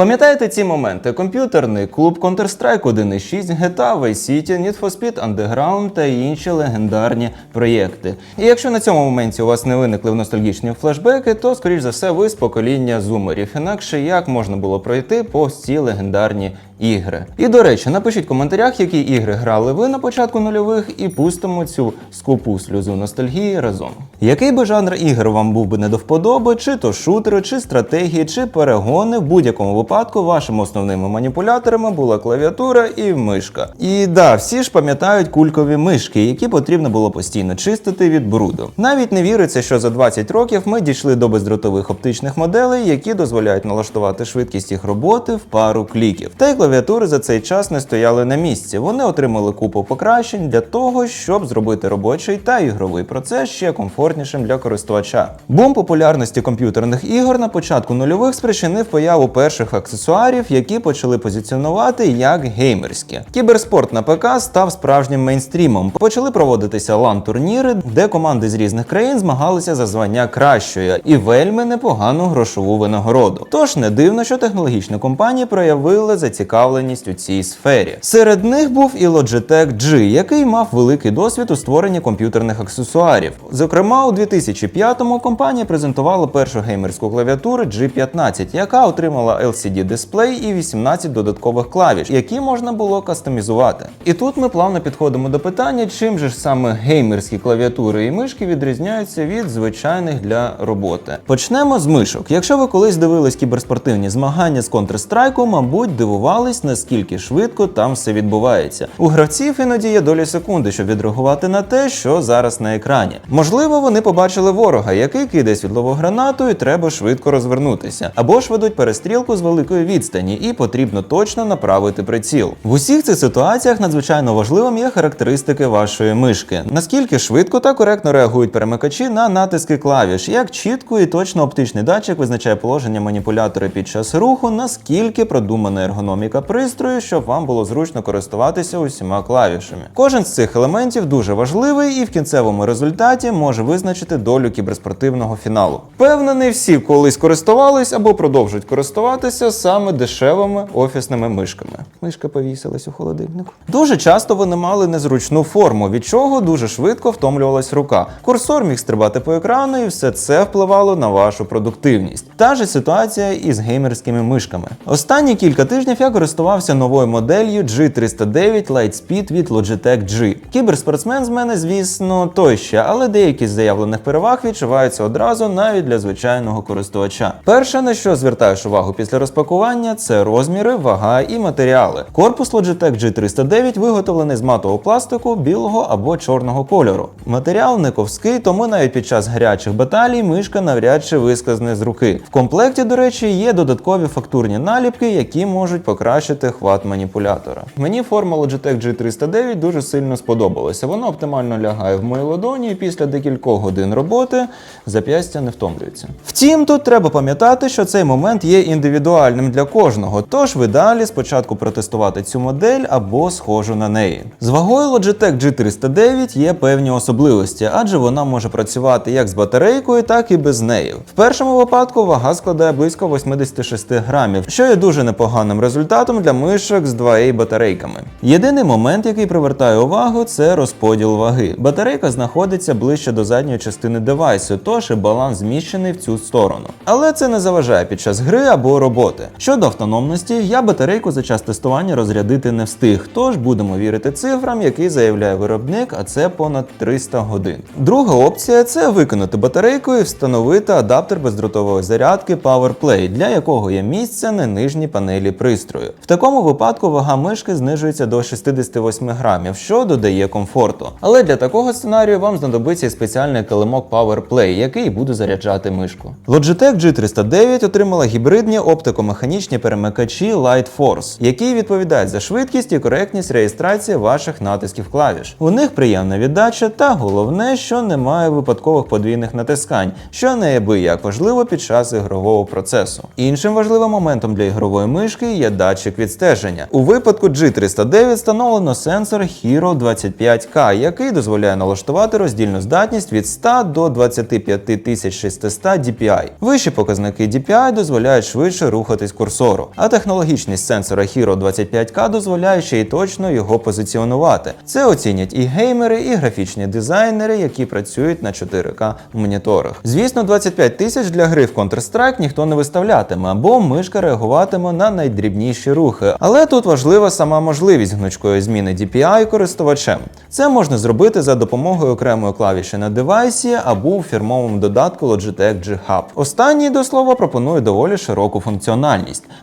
Пам'ятаєте ці моменти? Комп'ютерний клуб Counter-Strike 1.6, GTA, Vice City, Need for Speed Underground та інші легендарні проєкти. І якщо на цьому моменті у вас не виникли ностальгічні флешбеки, то скоріш за все ви з покоління зумерів. Інакше як можна було пройти повз ці легендарні ігри. І до речі, напишіть в коментарях, які ігри грали ви на початку нульових, і пустимо цю скупу сльозу ностальгії разом. Який би жанр ігр вам був би не до вподоби, чи то шутери, чи стратегії, чи перегони, в будь-якому випадку вашими основними маніпуляторами була клавіатура і мишка. І да, всі ж пам'ятають кулькові мишки, які потрібно було постійно чистити від бруду. Навіть не віриться, що за 20 років ми дійшли до бездротових оптичних моделей, які дозволяють налаштувати швидкість їх роботи в пару кліків. Та й клавіатури за цей час не стояли на місці. Вони отримали купу покращень для того, щоб зробити робочий та ігровий процес ще комфортнішим для користувача. Бум популярності комп'ютерних ігор на початку нульових спричинив появу перших аксесуарів, які почали позиціонувати як геймерські. Кіберспорт на ПК став справжнім мейнстрімом. Почали проводитися лан-турніри, де команди з різних країн змагалися за звання кращої і вельми непогану грошову винагороду. Тож не дивно, що технологічні компанії проявили зацікавленість у цій сфері. Серед них був і Logitech G, який мав великий досвід у створенні комп'ютерних аксесуарів. Зокрема, у 2005-му компанія презентувала першу геймерську клавіатуру G15, яка отримала LCD дисплей і 18 додаткових клавіш, які можна було кастомізувати. І тут ми плавно підходимо до питання, чим же ж саме геймерські клавіатури і мишки відрізняються від звичайних для роботи. Почнемо з мишок. Якщо ви колись дивились кіберспортивні змагання з Counter-Strike, мабуть, дивувались, наскільки швидко там все відбувається. У гравців іноді є долі секунди, щоб відреагувати на те, що зараз на екрані. Можливо, вони побачили ворога, який кидає світлову гранату, і треба швидко розвернутися, або ж ведуть перестрілку з великої відстані, і потрібно точно направити приціл. В усіх цих ситуаціях надзвичайно важливим є характеристики вашої мишки. Наскільки швидко та коректно реагують перемикачі на натиски клавіш, як чітко і точно оптичний датчик визначає положення маніпулятора під час руху, наскільки продумана ергономіка пристрою, щоб вам було зручно користуватися усіма клавішами. Кожен з цих елементів дуже важливий і в кінцевому результаті може визначити долю кіберспортивного фіналу. Впевнений, всі колись користувались або продовжують користуватися саме дешевими офісними мишками. Мишка повісилась у холодильнику. Дуже часто вони мали незручну форму, від чого дуже швидко втомлювалась рука. Курсор міг стрибати по екрану, і все це впливало на вашу продуктивність. Та ж ситуація із геймерськими мишками. Останні кілька тижнів я користувався новою моделлю G309 Lightspeed від Logitech G. Кіберспортсмен з мене, звісно, той ще, але деякі з заявлених переваг відчуваються одразу навіть для звичайного користувача. Перше, на що звертаєш увагу після розпакування, це розміри, вага і матеріали. Корпус Logitech G309 виготовлений з матового пластику білого або чорного кольору. Матеріал не ковський, тому навіть під час гарячих баталій мишка навряд чи висказне з руки. В комплекті, до речі, є додаткові фактурні наліпки, які можуть покращити хват маніпулятора. Мені форма Logitech G309 дуже сильно сподобалася. Вона оптимально лягає в мої ладоні, і після декількох годин роботи зап'ястя не втомлюється. Втім, тут треба пам'ятати, що цей момент є індивідуальним для кожного, тож ви далі спочатку протестувати цю модель або схожу на неї. З вагою Logitech G309 є певні особливості, адже вона може працювати як з батарейкою, так і без неї. В першому випадку вага складає близько 86 грамів, що є дуже непоганим результатом для мишок з 2A батарейками. Єдиний момент, який привертає увагу, це розподіл ваги. Батарейка знаходиться ближче до задньої частини девайсу, тож і баланс зміщений в цю сторону. Але це не заважає під час гри або роботи. Щодо автономності, я батарейку за час тестування розрядити не встиг, тож будемо вірити цифрам, які заявляє виробник, а це понад 300 годин. Друга опція це виконати батарейку і встановити адаптер бездротової зарядки PowerPlay, для якого є місце на нижній панелі пристрою. В такому випадку вага мишки знижується до 68 грамів, що додає комфорту. Але для такого сценарію вам знадобиться спеціальний килимок PowerPlay, який буде заряджати мишку. Logitech G309 отримала гібридні оптико-механічні перемикачі Light Force, які відповідають за швидкість і коректність реєстрації ваших натисків клавіш. У них приємна віддача, та головне, що немає випадкових подвійних натискань, що неабияк важливо під час ігрового процесу. Іншим важливим моментом для ігрової мишки є датчик відстеження. У випадку G309 встановлено сенсор Hero 25K, який дозволяє налаштувати роздільну здатність від 100 до 25600 DPI. Вищі показники DPI дозволяють швидше рухатись курсору, а технологічність сенсора Hero 25K дозволяє ще й точно його позиціонувати. Це оцінять і геймери, і графічні дизайнери, які працюють на 4К моніторах. Звісно, 25 тисяч для гри в Counter-Strike ніхто не виставлятиме, або мишка реагуватиме на найдрібніші рухи. Але тут важлива сама можливість гнучкої зміни DPI користувачем. Це можна зробити за допомогою окремої клавіші на девайсі або у фірмовому додатку Logitech G Hub. Останній, до слова, пропонує доволі широку функціональність.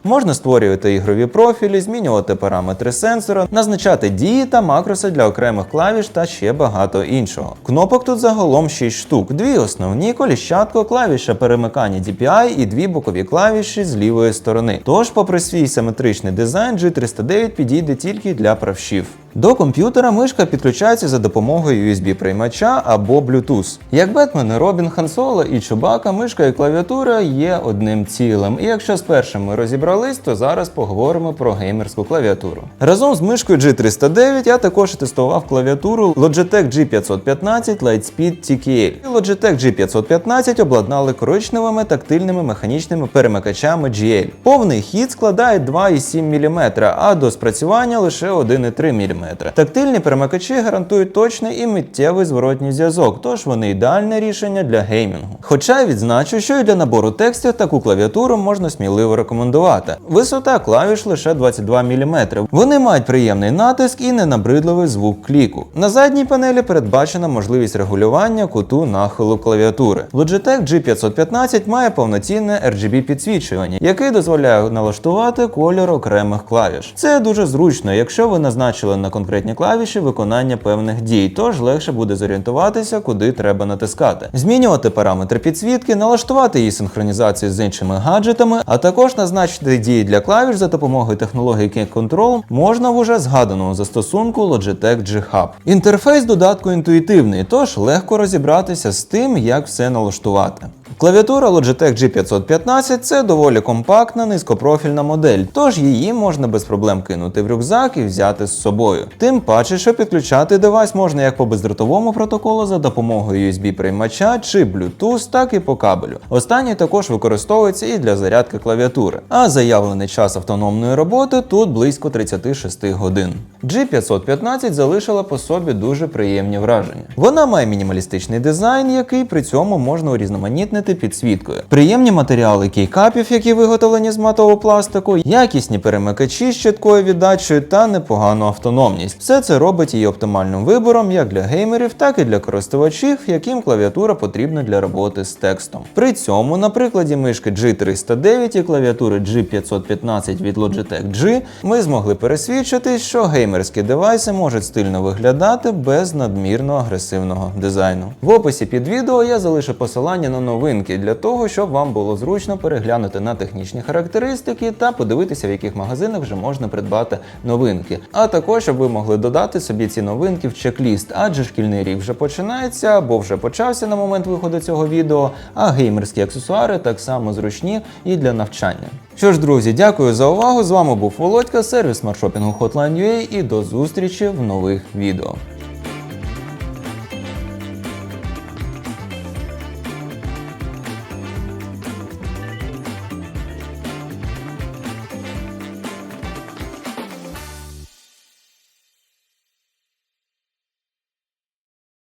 Можна створювати ігрові профілі, змінювати параметри сенсора, назначати дії та макроси для окремих клавіш та ще багато іншого. Кнопок тут загалом 6 штук: дві основні коліщатко, клавіша перемикання DPI і дві бокові клавіші з лівої сторони. Тож, попри свій симетричний дизайн, G309 підійде тільки для правшів. До комп'ютера мишка підключається за допомогою USB-приймача або Bluetooth. Як Бетмен, Робін, Хан Соло і Чубака, мишка і клавіатура є одним цілим. І якщо з першим ми розібрались, то зараз поговоримо про геймерську клавіатуру. Разом з мишкою G309 я також тестував клавіатуру Logitech G515 Lightspeed TKL. Logitech G515 обладнали коричневими тактильними механічними перемикачами GL. Повний хід складає 2,7 мм, а до спрацювання лише 1,3 мм. Тактильні перемикачі гарантують точний і миттєвий зворотній зв'язок, тож вони ідеальне рішення для геймінгу. Хоча відзначу, що і для набору текстів таку клавіатуру можна сміливо рекомендувати. Висота клавіш лише 22 мм. Вони мають приємний натиск і ненабридливий звук кліку. На задній панелі передбачена можливість регулювання куту нахилу клавіатури. Logitech G515 має повноцінне RGB підсвічування, яке дозволяє налаштувати кольор окремих клавіш. Це дуже зручно, якщо ви назначили на конкретні клавіші виконання певних дій, тож легше буде зорієнтуватися, куди треба натискати. Змінювати параметри підсвітки, налаштувати її синхронізацію з іншими гаджетами, а також назначити дії для клавіш за допомогою технології Kick Control можна в уже згаданому застосунку Logitech G Hub. Інтерфейс додатку інтуїтивний, тож легко розібратися з тим, як все налаштувати. Клавіатура Logitech G515 це доволі компактна низькопрофільна модель, тож її можна без проблем кинути в рюкзак і взяти з собою. Тим паче, що підключати девайс можна як по бездротовому протоколу за допомогою USB-приймача чи Bluetooth, так і по кабелю. Останній також використовується і для зарядки клавіатури. А заявлений час автономної роботи тут близько 36 годин. G515 залишила по собі дуже приємні враження. Вона має мінімалістичний дизайн, який при цьому можна урізноманітнити підсвіткою. Приємні матеріали кейкапів, які виготовлені з матового пластику, якісні перемикачі з чіткою віддачею та непогану автономність. Все це робить її оптимальним вибором як для геймерів, так і для користувачів, яким клавіатура потрібна для роботи з текстом. При цьому, на прикладі мишки G309 і клавіатури G515 від Logitech G, ми змогли пересвідчитись, що геймерські девайси можуть стильно виглядати без надмірно агресивного дизайну. В описі під відео я залишу посилання на новинки для того, щоб вам було зручно переглянути на технічні характеристики та подивитися, в яких магазинах вже можна придбати новинки. А також ви могли додати собі ці новинки в чек-ліст, адже шкільний рік вже починається або вже почався на момент виходу цього відео, а геймерські аксесуари так само зручні і для навчання. Що ж, друзі, дякую за увагу. З вами був Володька, сервіс смартшопінгу Hotline.ua і до зустрічі в нових відео.